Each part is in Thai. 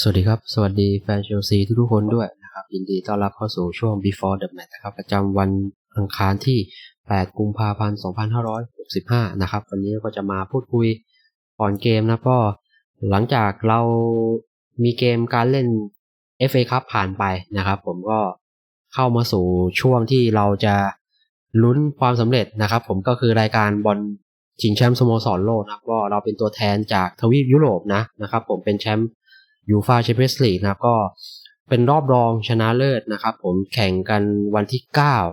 สวัสดีครับ สวัสดีแฟนเชลซีทุกๆคนด้วยนะครับ ยินดีต้อนรับเข้าสู่ช่วง before the match นะครับ ประจำวันอังคารที่ 8 กุมภาพันธ์ 2565 นะครับ วันนี้ก็จะมาพูดคุยก่อนเกมนะก็หลังจากเรามีเกมการเล่น FA ครับผ่านไปนะครับ ผมก็เข้ามาสู่ช่วงที่เราจะลุ้นความสำเร็จนะครับ ผมก็คือรายการบอลชิงแชมป์สโมสรโลกนะครับก็เราเป็นตัวแทนจากทวีปยุโรปนะนะครับ ผมเป็นแชมป์ ยูฟาแชมเปี้ยนส์ลีกนะครับก็เป็นรอบรองชนะเลิศนะครับผมแข่งกันวันที่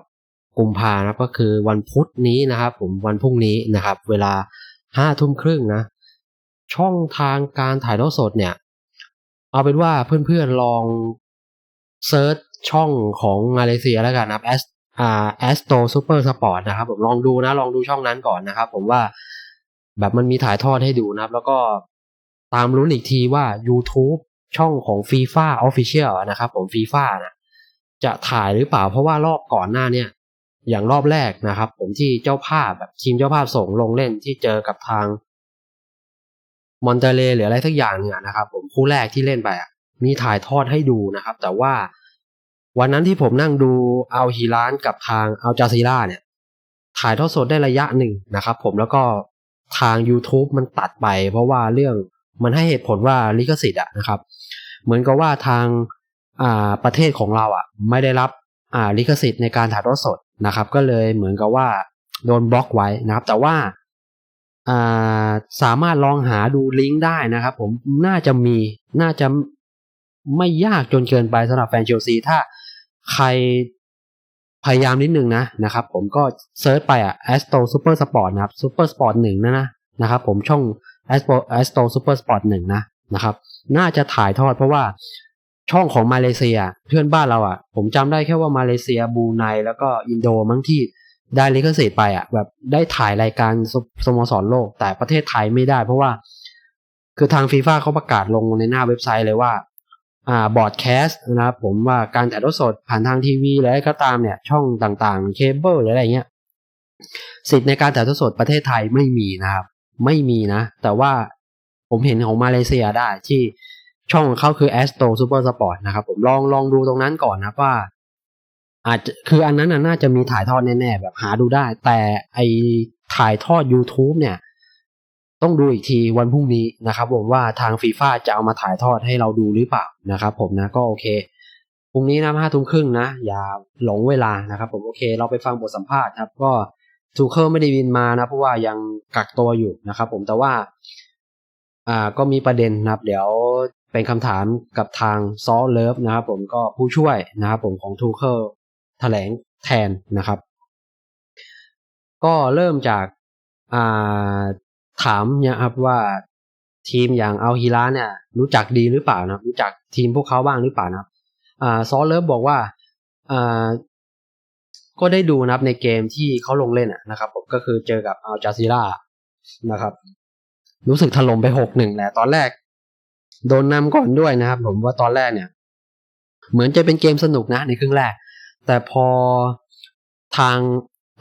9 กุมภานะครับก็คือวันพุธนี้นะครับผมวันพรุ่งนี้นะครับ เวลาห้าทุ่มครึ่งนะ ช่องทางการถ่ายทอดสดเนี่ย เอาเป็นว่าเพื่อนๆลองเซิร์ชช่องของมาเลเซียแล้วกันนะแอสอ่าแอสโตซูเปอร์สปอร์ตนะครับผมลองดูนะ ลองดูช่องนั้นก่อนนะครับ ผมว่าแบบมันมีถ่ายทอดให้ดูนะครับ แล้วก็ ตามรู้อีกทีว่า YouTube ช่องของ FIFA Official นะครับผม FIFA นะจะถ่ายหรือเปล่าเพราะว่ารอบก่อนหน้าเนี่ยอย่างรอบแรกนะครับ ผมที่เจ้าภาพแบบทีมเจ้าภาพส่งลงเล่นที่เจอกับทางมอนเตเลหรืออะไรสักอย่างเนี่ยนะครับ ผมคู่แรกที่เล่นไปมีถ่ายทอดให้ดูนะครับ แต่ว่าวันนั้นที่ผมนั่งดูเอาฮิรานกับทางเอาจาซีราเนี่ย ถ่ายทอดสดได้ระยะหนึ่งนะครับ ผมแล้วก็ทาง YouTube มันตัดไป เพราะว่าเรื่อง มันให้เหตุผลว่าลิขสิทธิ์อะนะครับ เหมือนกับว่าทางอ่าประเทศของเราอะไม่ได้รับอ่าลิขสิทธิ์ในการถ่ายทอดสดนะครับ ก็เลยเหมือนกับว่าโดนบล็อกไว้นะครับ แต่ว่าอ่าสามารถลองหาดูลิงก์ได้นะครับ ผมน่าจะมีน่าจะไม่ยากจนเกินไปสำหรับแฟนเชลซีถ้าใครพยายามนิดนึงนะนะครับ ผมก็เซิร์ชไปอะ Astro Super Sport นะครับ Super Sport หนึ่งนะนะนะครับ ผมช่อง Astro Astro Super Sport หนึ่งนะนะครับ น่าจะถ่ายทอดเพราะว่าช่องของมาเลเซียเพื่อนบ้านเราอะ ผมจำได้แค่ว่ามาเลเซียบูไนแล้วก็อินโดมั้งที่ได้ลิขสิทธิ์ไปอะ แบบได้ถ่ายรายการสสโมสรโลก แต่ประเทศไทยไม่ได้ เพราะว่า คือทางฟีฟ่าเขาประกาศลงในหน้าเว็บไซต์เลยว่าอ่าบอร์ดแคสต์นะครับผมว่าการถ่ายทอดสดผ่านทางทีวีหรืออะก็ตามเนี่ย ช่องต่างๆ เคเบิลหรืออะไรเงี้ยสิทธิ์ในการถ่ายทอดสดประเทศไทยไม่มีนะครับ ไม่มีนะ แต่ว่าผมเห็นของมาเลเซียได้ที่ช่องของเขาคือ Astro Super Sport นะครับ ผมลองลองดูตรงนั้นก่อนนะว่า อาจจะคืออันนั้นน่ะน่าจะมีถ่ายทอดแน่ๆ แบบหาดูได้ แต่ไอถ่ายทอด YouTube เนี่ย ต้องดูอีกทีวันพรุ่งนี้นะครับ ผมว่าทางฟีฟ่าจะเอามาถ่ายทอดให้เราดูหรือเปล่านะครับผมนะก็โอเคพรุ่งนี้นะห้าทุ่มครึ่งนะ อย่าหลงเวลานะครับ ผมโอเค เราไปฟังบทสัมภาษณ์ครับ ก็ ทูเคิลไม่ได้บินมานะ เพราะว่ายังกักตัวอยู่นะครับผมแต่ว่า อ่าก็มีประเด็นนะครับ เดี๋ยวเป็นคำถามกับทางซอเลิฟนะครับผมก็ผู้ช่วยนะครับผมของทูเคิลแถลงแทนนะครับ ก็เริ่มจากอ่าถามนี่ยครับว่าทีมอย่างเอาฮิราเนี่ย รู้จักดีหรือเปล่านะรู้จักทีมพวกเขาบ้างหรือเปล่านะครับอ่าซอเลิฟบอกว่าอ่า ก็ได้ดูนะครับในเกมที่เขาลงเล่นนะครับผมก็คือเจอกับอัลจาซีรานะครับ รู้สึกถล่มไปหกหนึ่งแหละตอนแรก โดนนำก่อนด้วยนะครับ ผมว่าตอนแรกเนี่ย เหมือนจะเป็นเกมสนุกนะในครึ่งแรก แต่พอทาง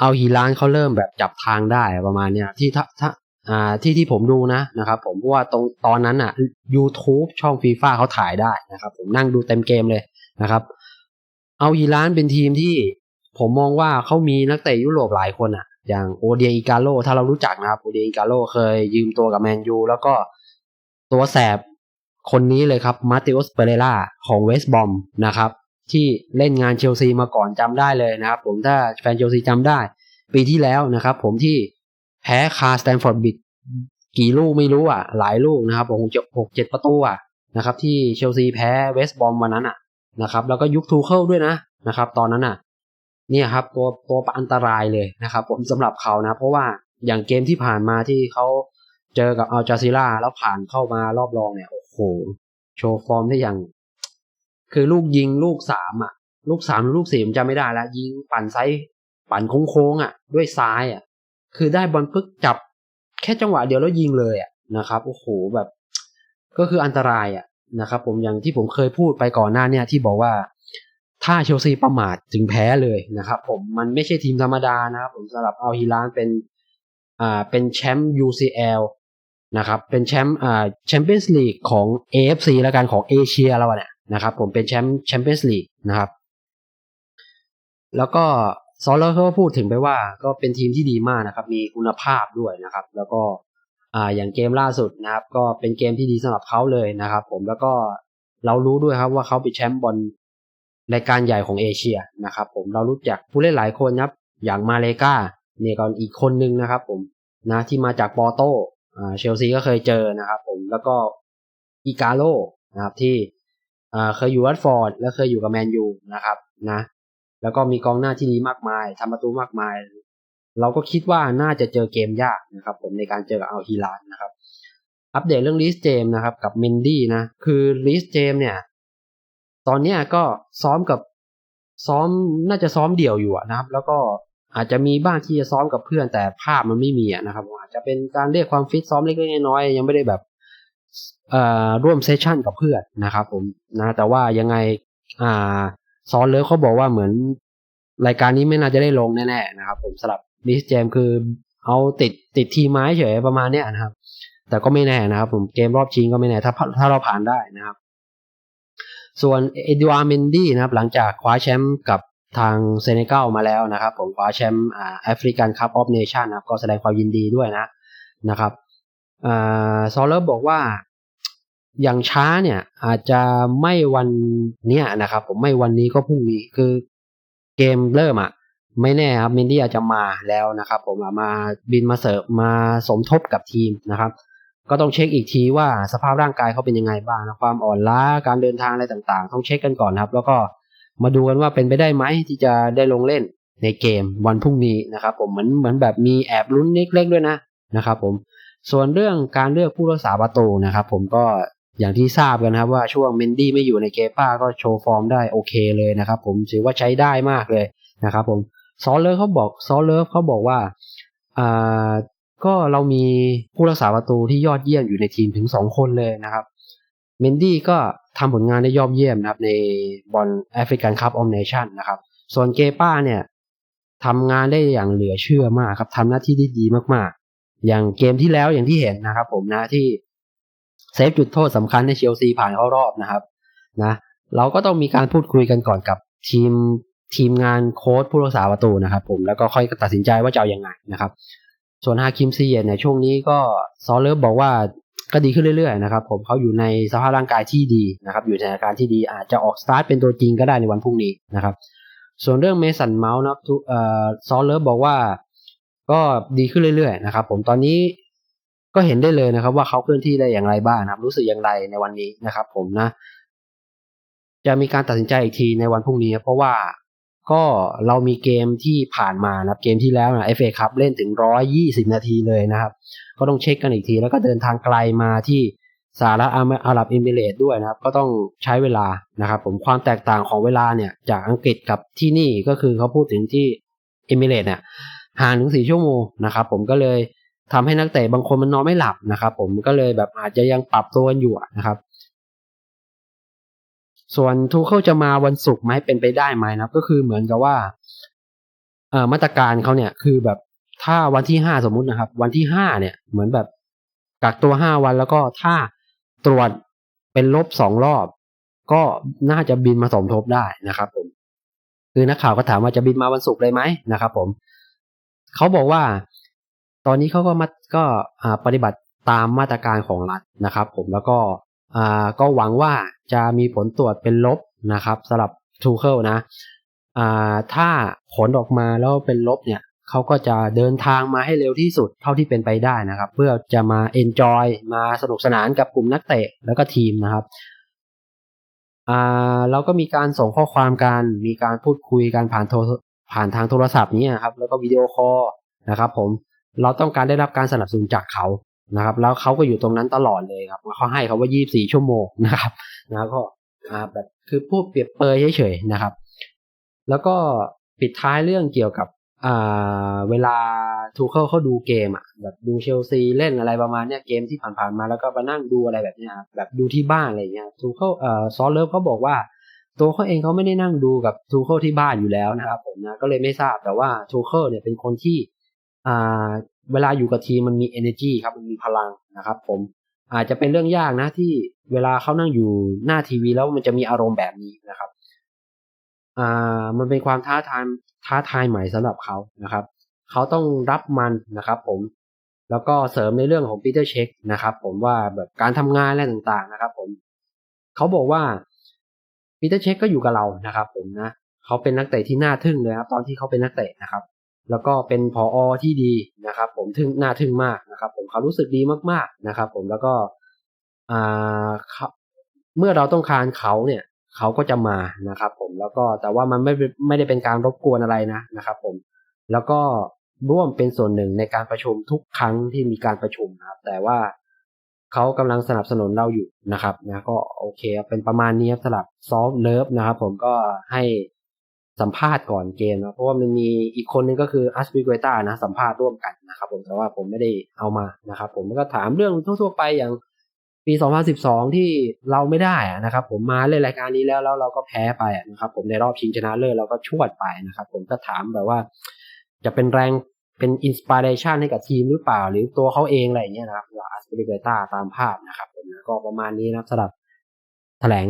เอาฮีรานเขาเริ่มแบบจับทางได้ประมาณเนี้ยที่ถ้าถ้าอ่าที่ที่ผมดูนะนะครับ ผมเพราะว่าตรงตอนนั้นอะ YouTube ช่องฟีฟ่าเขาถ่ายได้นะครับ ผมนั่งดูเต็มเกมเลยนะครับ เอาฮีรานเป็นทีมที่ ผมมองว่าเขามีนักเตะยุโรปหลายคนอะอย่างโอเดียอิกาโลถ้าเรารู้จักนะครับโอเดียอิกาโลเคยยืมตัวกับแมนยูแล้วก็ตัวแสบคนนี้เลยครับมาติอุสเปเรล่าของเวสบอมนะครับ ที่เล่นงานเชลซีมาก่อนจำได้เลยนะครับ ผมถ้าแฟนเชลซีจำได้ ปีที่แล้วนะครับ ผมที่แพ้คาสแตนฟอร์ดบิดกี่ลูกไม่รู้อะ หลายลูกนะครับผมหกเจ็ดประตูอะนะครับ ที่เชลซีแพ้เวสบอมวันนั้นอะนะครับ แล้วก็ยุคทูเคิลด้วยนะนะครับ ตอนนั้นอะ เนี่ยครับตัวตัวอันตรายเลยนะครับ ผมสำหรับเขานะ เพราะว่าอย่างเกมที่ผ่านมาที่เขาเจอกับอัลจาซิล่าแล้วผ่านเข้ามารอบรองเนี่ยโอ้โหโชว์ฟอร์มได้อย่าง คือลูกยิงลูกสามอะ ลูกสามลูกสี่ผมจำไม่ได้แล้วยิงปั่นไซปั่นโค้งๆอะ ด้วยซ้ายอะ คือได้บอลปึ๊กจับ แค่จังหวะเดียวแล้วยิงเลยอะนะครับโอ้โหแบบ ก็คืออันตรายอะนะครับ ผมอย่างที่ผมเคยพูดไปก่อนหน้าเนี่ยที่บอกว่า ถ้าเชลซีประมาทจึงแพ้เลยนะครับผมมันไม่ใช่ทีมธรรมดานะครับผมสำหรับเอาฮิลานเป็นอ่าเป็นแชมป์ UCL นะครับเป็นแชมป์อ่าแชมเปี้ยนส์ลีกของ AFC แล้วกันของเอเชียแล้วเนี่ยนะครับผมเป็นแชมป์แชมเปี้ยนส์ลีกนะครับ แล้วก็ซอลเลอร์เขาก็พูดถึงไปว่าก็เป็นทีมที่ดีมากนะครับ มีคุณภาพด้วยนะครับ แล้วก็อ่าอย่างเกมล่าสุดนะครับ ก็เป็นเกมที่ดีสำหรับเขาเลยนะครับ ผมแล้วก็เรารู้ด้วยครับว่าเขาเป็นแชมป์บอล รายการใหญ่ของเอเชียนะครับผมเรารู้จักผู้เล่นหลายคนครับ อย่างมาเลกาเนี่ยก่อนอีกคนนึงนะครับผมนะที่มาจากปอโต่เชลซีก็เคยเจอนะครับผมแล้วก็อีกาโลนะครับที่เคยอยู่วัตฟอร์ด และเคยอยู่กับแมนยูนะครับนะแล้วก็มีกองหน้าที่ดีมากมายทำประตูมากมาย เราก็คิดว่าน่าจะเจอเกมยากนะครับผมในการเจอกับอัลฮิลาลนะครับ อัปเดตเรื่องลิสเจมนะครับกับเมนดี้นะคือลิสเจมเนี่ย ตอนเนี้ยก็ซ้อมกับซ้อมน่าจะซ้อมเดี่ยวอยู่นะครับ แล้วก็อาจจะมีบ้างที่จะซ้อมกับเพื่อนแต่ภาพมันไม่มีนะครับอาจจะเป็นการเรียกความฟิตซ้อมเล็กๆน้อยๆยังไม่ได้แบบร่วมเซสชั่นกับเพื่อนนะครับผมนะแต่ว่ายังไงอ่าซอนเลิฟเขาบอกว่าเหมือนรายการนี้ไม่น่าจะได้ลงแน่ๆนะครับ ผมสำหรับลิสเจมคือเอาติดติดทีไม้เฉยประมาณเนี้ยนะครับ แต่ก็ไม่แน่นะครับ ผมเกมรอบชิงก็ไม่แน่ถ้าถ้าเราผ่านได้นะครับ ส่วนเอ็ดวาร์เมนดี้นะครับ หลังจากคว้าแชมป์กับทางเซเนกัลมาแล้วนะครับ ผมคว้าแชมป์แอฟริกันคัพออฟเนชั่นนะครับ ก็แสดงความยินดีด้วยนะนะครับอซอลเลอร์บอกว่าอย่างช้าเนี่ยอาจจะไม่วันเนี้ยนะครับ ผมไม่วันนี้ก็พรุ่งนี้คือเกมเริ่มอะไม่แน่ครับเมนดี้อาจจะมาแล้วนะครับ ผมมาบินมาเสิร์ฟมาสมทบกับทีมนะครับ ก็ต้องเช็คอีกทีว่าสภาพร่างกายเขาเป็นยังไงบ้างนะความอ่อนล้าการเดินทางอะไรต่างๆ ต้องเช็คกันก่อนครับ แล้วก็มาดูกันว่าเป็นไปได้ไหมที่จะได้ลงเล่นในเกมวันพรุ่งนี้นะครับ ผมเหมือนเหมือนแบบมีแอบลุ้นเล็กๆด้วยนะนะครับ ผมส่วนเรื่องการเลือกผู้รักษาประตูนะครับ ผมก็อย่างที่ทราบกันครับว่าช่วงเมนดี้ไม่อยู่ในเกป้าก็โชว์ฟอร์มได้โอเคเลยนะครับ ผมถือว่าใช้ได้มากเลยนะครับ ผมซอลเลอร์เขาบอกซอลเลอร์เขาบอกว่า ก็เรามีผู้รักษาประตูที่ยอดเยี่ยมอยู่ในทีมถึงสองคนเลยนะครับ เมนดี้ก็ทำผลงานได้ยอดเยี่ยมนะครับ ในบอลแอฟริกันคัพออมเนชั่นนะครับ ส่วนเกป้าเนี่ยทำงานได้อย่างเหลือเชื่อมากครับทำหน้าที่ได้ดีมากๆ อย่างเกมที่แล้วอย่างที่เห็นนะครับ ผมนะที่เซฟจุดโทษสำคัญในเชลซีผ่านเข้ารอบนะครับนะเราก็ต้องมีการพูดคุยกันก่อนกับทีมทีมงานโค้ชผู้รักษาประตูนะครับ ผมแล้วก็ค่อยตัดสินใจว่าจะเอาอยัางไงนะครับ ส่วนฮาคิมซีเยนเนี่ยช่วงนี้ก็ซอลเลอร์บอกว่าก็ดีขึ้นเรื่อยๆนะครับผมเขาอยู่ในสภาพร่างกายที่ดีนะครับอยู่ในอาการที่ดีอาจจะออกสตาร์ทเป็นตัวจริงก็ได้ในวันพรุ่งนี้นะครับส่วนเรื่องเมสันเมาส์นะครับซอลเลอร์บอกว่าก็ดีขึ้นเรื่อยๆนะครับผมตอนนี้ก็เห็นได้เลยนะครับ ว่าเขาเคลื่อนที่ได้อย่างไรบ้างนะครับ รู้สึกอย่างไรในวันนี้นะครับ ผมนะ จะมีการตัดสินใจอีกทีในวันพรุ่งนี้ เพราะว่า ก็เรามีเกมที่ผ่านมานะครับเกมที่แล้วนะเอฟเอคัพเล่นถึงร้อยยี่สิบนาทีเลยนะครับ ก็ต้องเช็คกันอีกที แล้วก็เดินทางไกลมาที่สหรัฐอาหรับเอมิเรตด้วยนะครับ ก็ต้องใช้เวลานะครับผมความแตกต่างของเวลาเนี่ยจากอังกฤษกับที่นี่ก็คือเขาพูดถึงที่เอมิเรตเนี่ยห่างถึงสี่ชั่วโมงนะครับผมก็เลยทำให้นักเตะบางคนมันนอนไม่หลับนะครับผมก็เลยแบบอาจจะยังปรับตัวกันอยู่นะครับ ส่วนทูเคิลจะมาวันศุกร์ไหมเป็นไปได้ไหมนะครับก็คือเหมือนกับว่าเอ่อมาตรการเขาเนี่ยคือแบบถ้าวันที่ห้าสมมุตินะครับ วันที่ห้าเนี่ย เหมือนแบบกักตัวห้าวันแล้วก็ถ้าตรวจเป็นลบสองรอบ ก็น่าจะบินมาสมทบได้นะครับ ผม คือนักข่าวก็ถามว่าจะบินมาวันศุกร์เลยไหมนะครับ ผมเขาบอกว่า ตอนนี้เขาก็มาก็ปฏิบัติตามมาตรการของรัฐนะครับ ผมแล้วก็ ก็หวังว่าจะมีผลตรวจเป็นลบนะครับสำหรับทูเคิลนะถ้าผลออกมาแล้วเป็นลบเนี่ยเขาก็จะเดินทางมาให้เร็วที่สุดเท่าที่เป็นไปได้นะครับ เพื่อจะมาเอนจอยมาสนุกสนานกับกลุ่มนักเตะแล้วก็ทีมนะครับเราก็มีการส่งข้อความกันมีการพูดคุยกันผ่านโทรผ่านทางโทรศัพท์นี้ครับแล้วก็วิดีโอคอลนะครับผมเราต้องการได้รับการสนับสนุนจากเขา นะครับ แล้วเขาก็อยู่ตรงนั้นตลอดเลยครับเขาให้เขาว่า 24 ชั่วโมงนะครับนะก็แบบคือพูดเปรียบเปยเฉยๆนะครับ แล้วก็ปิดท้ายเรื่องเกี่ยวกับเวลาทูเคิลเขาดูเกมอะแบบดูเชลซีเล่นอะไรประมาณเนี้ยเกมที่ผ่านๆมาแล้วก็มานั่งดูอะไรแบบเนี้ยแบบดูที่บ้านอะไรเงี้ยทูเคิลเอ่อซอลเลิฟเขาบอกว่า ตัวเขาเองเขาไม่ได้นั่งดูกับทูเคิลที่บ้านอยู่แล้วนะครับผมนะก็เลยไม่ทราบแต่ว่าทูเคิลเนี่ยเป็นคนที่อ่า เวลาอยู่กับทีมมันมี energy ครับมันมีพลังนะครับ ผมอาจจะเป็นเรื่องยากนะที่เวลาเขานั่งอยู่หน้าทีวีแล้วมันจะมีอารมณ์แบบนี้นะครับอ่ามันเป็นความท้าทายท้าทายใหม่สำหรับเขานะครับ เขาต้องรับมันนะครับ ผมแล้วก็เสริมในเรื่องของปีเตอร์เช็คนะครับ ผมว่าแบบการทำงานอะไรต่างๆนะครับ ผมเขาบอกว่าปีเตอร์เช็คก็อยู่กับเรานะครับ ผมนะเขาเป็นนักเตะที่น่าทึ่งเลยครับตอนที่เขาเป็นนักเตะนะครับ แล้วก็เป็นผออที่ดีนะครับ ผมทึ่งน่าทึ่งมากนะครับ ผมเขารู้สึกดีมากๆนะครับ ผมแล้วก็เมื่อเราต้องการเขาเนี่ยเขาก็จะมานะครับ ผมแล้วก็แต่ว่ามันไม่ไม่ได้เป็นการรบกวนอะไรนะนะครับ ผมแล้วก็ร่วมเป็นส่วนหนึ่งในการประชุมทุกครั้งที่มีการประชุมนะครับ แต่ว่าเขากำลังสนับสนุนเราอยู่นะครับนะก็โอเค เป็นประมาณนี้สำหรับซอฟเลิฟนะครับ ผมก็ให้ สัมภาษณ์ก่อนเกมนะเพราะว่ามันมีอีกคนนึงก็คืออัสปิเกต้านะสัมภาษณ์ร่วมกันนะครับผมแต่ว่าผมไม่ได้เอามานะครับผมก็ถามเรื่องทั่วๆไปอย่างปี 2012 ที่เราไม่ได้นะครับผมมาเล่นรายการนี้แล้วแล้วเราก็แพ้ไปนะครับผมในรอบชิงชนะเลิศเราก็ชวดไปนะครับผมก็ถามแบบว่า จะเป็นแรงเป็นอินสปิเรชันให้กับทีมหรือเปล่า หรือตัวเขาเองอะไรอย่างเงี้ยนะครับอัสปิเกต้าตามภาพนะครับผมก็ประมาณนี้นะครับสำหรับแถลง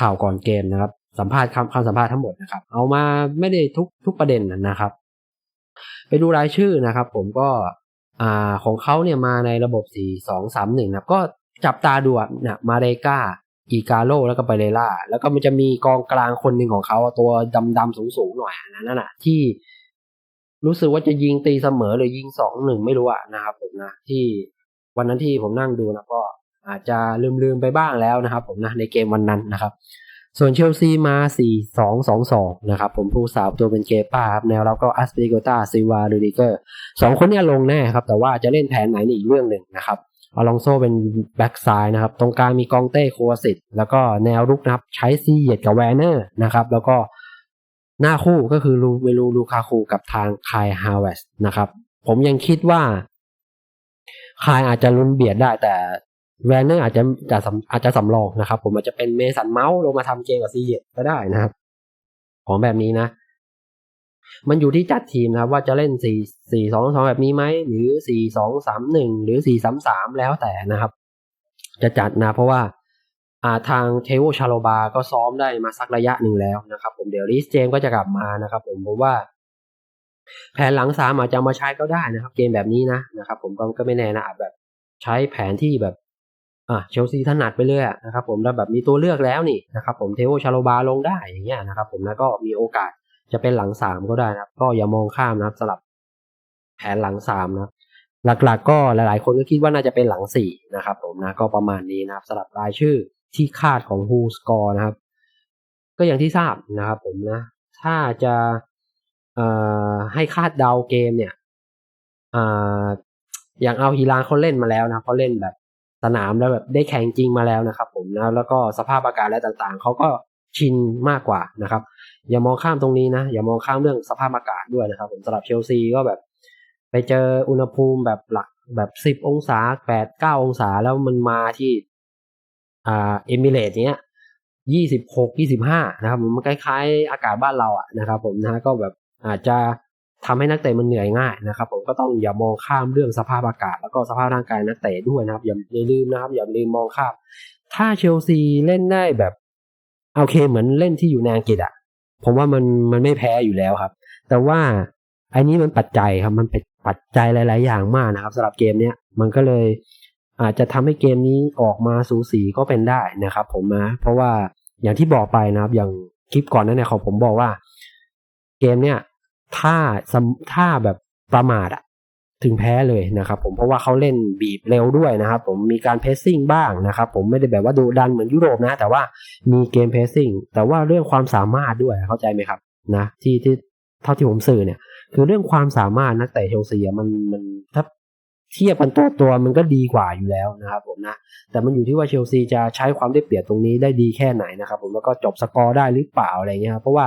ข่าวก่อนเกมนะครับ สัมภาษณ์คำคำสัมภาษณ์ทั้งหมดนะครับ เอามาไม่ได้ทุกทุกประเด็นนะครับ ไปดูรายชื่อนะครับ ผมก็อ่าของเขาเนี่ยมาในระบบ 4 2 3 1นะก็จับตาดูนี่ยมาเรกาอีกาโลแล้วก็ไปเรล่า แล้วก็มันจะมีกองกลางคนหนึ่งของเขาตัวดำดำสูงสูงหน่อยนั่นน่ะ ที่รู้สึกว่าจะยิงตีเสมอหรือยิงสองหนึ่งไม่รู้อะนะครับผมนะที่วันนั้นที่ผมนั่งดูนะก็อาจจะลืมลืมไปบ้างแล้วนะครับ ผมนะในเกมวันนั้นนะครับ ส่วนเชลซีมา 4-2-2-2 นะครับ ผมผู้สาวตัวเป็นเกป้าครับแนวเราก็อัสเปริโกตาซิวาลูดิเกอร์สองคนนี้ลงแน่ครับ แต่ว่าจะเล่นแผนไหนนี่อีกเรื่องหนึ่งนะครับอลองโซเป็นแบ็กซ้ายนะครับ ตรงกลางมีกองเต้โควสิตแล้วก็แนวรุกนะครับ ใช้ซีเยตกับแวนเนอร์นะครับ แล้วก็หน้าคู่ก็คือลูเวลูลูคาคูกับทางคายฮาวเวสนะครับ ผมยังคิดว่าคายอาจจะลุ้นเบียดได้แต่ แวนเนอร์อาจจะจะอาจจะสำรองนะครับ ผมอาจจะเป็นเมสันเมาส์ลงมาทำเกมกับซีเยก็ได้นะครับ ของแบบนี้นะ มันอยู่ที่จัดทีมนะครับ ว่าจะเล่นสี่สี่สองสองแบบนี้ไหมหรือสี่สองสามหนึ่งหรือสี่สามสามแล้วแต่นะครับ จะจัดนะ เพราะว่าอ่าทางเทวชาโลบาก็ซ้อมได้มาสักระยะหนึ่งแล้วนะครับ ผมเดี๋ยวลิสเจมก็จะกลับมานะครับ ผมผมว่า แผนหลังสามอาจจะมาใช้ก็ได้นะครับ เกมแบบนี้นะนะครับ ผมก็ไม่แน่นะอาจแบบใช้แผนที่แบบ อะเชลซีถนัดไปเลยนะครับผมแล้วแบบมีตัวเลือกแล้วนี่นะครับผมเทโอชาโลบาลงได้อย่างเงี้ยนะครับผมแล้วก็มีโอกาสจะเป็นหลังสามก็ได้นะครับ ก็อย่ามองข้ามนะครับสลับแผนหลังสามนะหลักๆ ก็หลายๆ คนก็คิดว่าน่าจะเป็นหลังสี่นะครับผมนะก็ประมาณนี้นะครับสลับรายชื่อที่คาดของฮูสกอร์นะครับ ก็อย่างที่ทราบนะครับผมนะ ถ้าจะเอ่อให้คาดเดาเกมเนี่ยอ่าอย่างเอาฮีรานเขาเล่นมาแล้วนะเขาเล่นแบบ สนามแล้วแบบได้แข่งจริงมาแล้วนะครับ ผมนะแล้วก็สภาพอากาศและต่างๆเขาก็ชินมากกว่านะครับ อย่ามองข้ามตรงนี้นะ อย่ามองข้ามเรื่องสภาพอากาศด้วยนะครับ ผมสำหรับเชลซีก็แบบ ไปเจออุณหภูมิแบบหลักแบบสิบองศาแปดเก้าองศาแล้วมันมาที่อ่าเอมิเรตเนี้ยยี่สิบหกยี่สิบห้านะครับ มันคล้ายๆ อากาศบ้านเราอะนะครับ ผมนะก็แบบอาจจะ ทำให้นักเตะมันเหนื่อยง่ายนะครับ ผมก็ต้องอย่ามองข้ามเรื่องสภาพอากาศ แล้วก็สภาพร่างกายนักเตะด้วยนะครับ อย่าลืมนะครับ อย่าลืมมองข้ามถ้าเชลซีเล่นได้แบบโอเคเหมือนเล่นที่อยู่ในอังกฤษอะผมว่ามันมันไม่แพ้อยู่แล้วครับ แต่ว่าอันนี้มันปัจจัยครับมันเป็นปัจจัยหลาย ๆ อย่างมากนะครับสำหรับเกมเนี้ยมันก็เลยอาจจะทำให้เกมนี้ออกมาสูสีก็เป็นได้นะครับ ผมนะเพราะว่าอย่างที่บอกไปนะครับ อย่างคลิปก่อนนั้นเนี่ยของผมบอกว่า เกมเนี้ย ถ้าถ้าแบบประมาทอะถึงแพ้เลยนะครับผมเพราะว่าเขาเล่นบีบเร็วด้วยนะครับผมมีการเพสซิ่งบ้างนะครับผมไม่ได้แบบว่าดูดันเหมือนยุโรปนะ แต่ว่ามีเกมเพสซิ่งแต่ว่าเรื่องความสามารถด้วยเข้าใจไหมครับนะที่ที่เท่าที่ผมสื่อเนี่ย คือเรื่องความสามารถนักเตะเชลซีมันมันถ้าเทียบกันตัวตัวมันก็ดีกว่าอยู่แล้วนะครับผมนะ แต่มันอยู่ที่ว่าเชลซีจะใช้ความได้เปรียบตรงนี้ได้ดีแค่ไหนนะครับผมแล้วก็จบสกอร์ได้หรือเปล่าอะไรเงี้ยเพราะว่า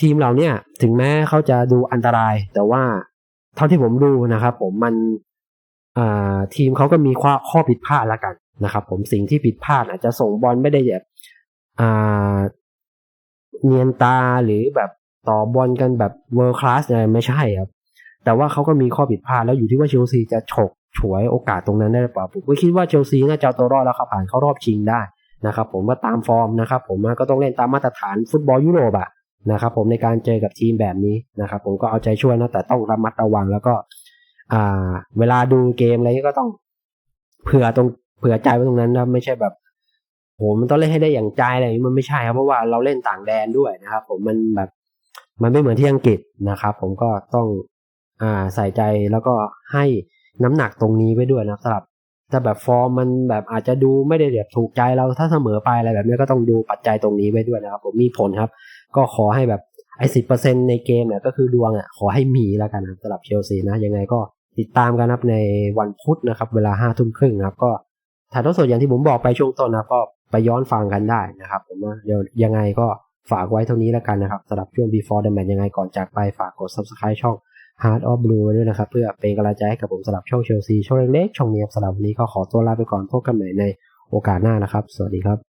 ทีมเราเนี่ยถึงแม้เขาจะดูอันตราย แต่ว่าเท่าที่ผมดูนะครับ ผมมันทีมเขาก็มีข้อข้อผิดพลาดแล้วกันนะครับ ผมสิ่งที่ผิดพลาดอาจจะส่งบอลไม่ได้แบบเนียนตาหรือแบบต่อบอลกันแบบเวิร์คลาสอะไรไม่ใช่ครับ แต่ว่าเขาก็มีข้อผิดพลาดแล้วอยู่ที่ว่าเชลซีจะฉกฉวยโอกาสตรงนั้นได้หรือเปล่าผมก็คิดว่าเชลซีน่าจะตัวรอดแล้วครับผ่านเข้ารอบชิงได้นะครับ ผมว่าตามฟอร์มนะครับ ผมก็ต้องเล่นตามมาตรฐานฟุตบอลยุโรปอะ นะครับผมในการเจอกับทีมแบบนี้นะครับผมก็เอาใจช่วยนะแต่ต้องระมัดระวังแล้วก็อ่า เวลาดูเกมอะไรก็ต้องเผื่อตรงเผื่อใจไว้ตรงนั้นนะไม่ใช่แบบโหมันต้องเล่นให้ได้อย่างใจอะไรอย่างนี้มันไม่ใช่ครับเพราะว่าเราเล่นต่างแดนด้วยนะครับ ผมมันแบบมันไม่เหมือนที่อังกฤษนะครับ ผมก็ต้องอ่าใส่ใจแล้วก็ให้น้ำหนักตรงนี้ไว้ด้วยนะสำหรับถ้าแบบฟอร์มมันแบบอาจจะดูไม่ได้แบบถูกใจเราถ้าเสมอไปอะไรแบบนี้ก็ต้องดูปัจจัยตรงนี้ไว้ด้วยนะครับ ผมมีผลครับ ก็ขอให้แบบไอ้สิเปอร์เซ็นในเกมเนี่ยก็คือดวงอะขอให้มีแล้วกันนะสำหรับเชลซีนะยังไงก็ติดตามกันนะครับในวันพุธนะครับ เวลาห้าทุ่มครึ่งนะครับ ก็ถ่ายทอดสดอย่างที่ผมบอกไปช่วงต้นนะครับก็ไปย้อนฟังกันได้นะครับผมนะเดี๋ยวยังไงก็ฝากไว้เท่านี้แล้วกันนะครับสำหรับช่วง before the match ยังไงก่อนจากไปฝากกด subscribe ช่อง Heart of Blue ด้วยนะครับ เพื่อเป็นกำลังใจให้กับผมสำหรับช่องเชลซีช่องเล็กๆช่องนี้สำหรับวันนี้ก็ขอตัวลาไปก่อนพบกันใหม่ในโอกาสหน้านะครับ สวัสดีครับ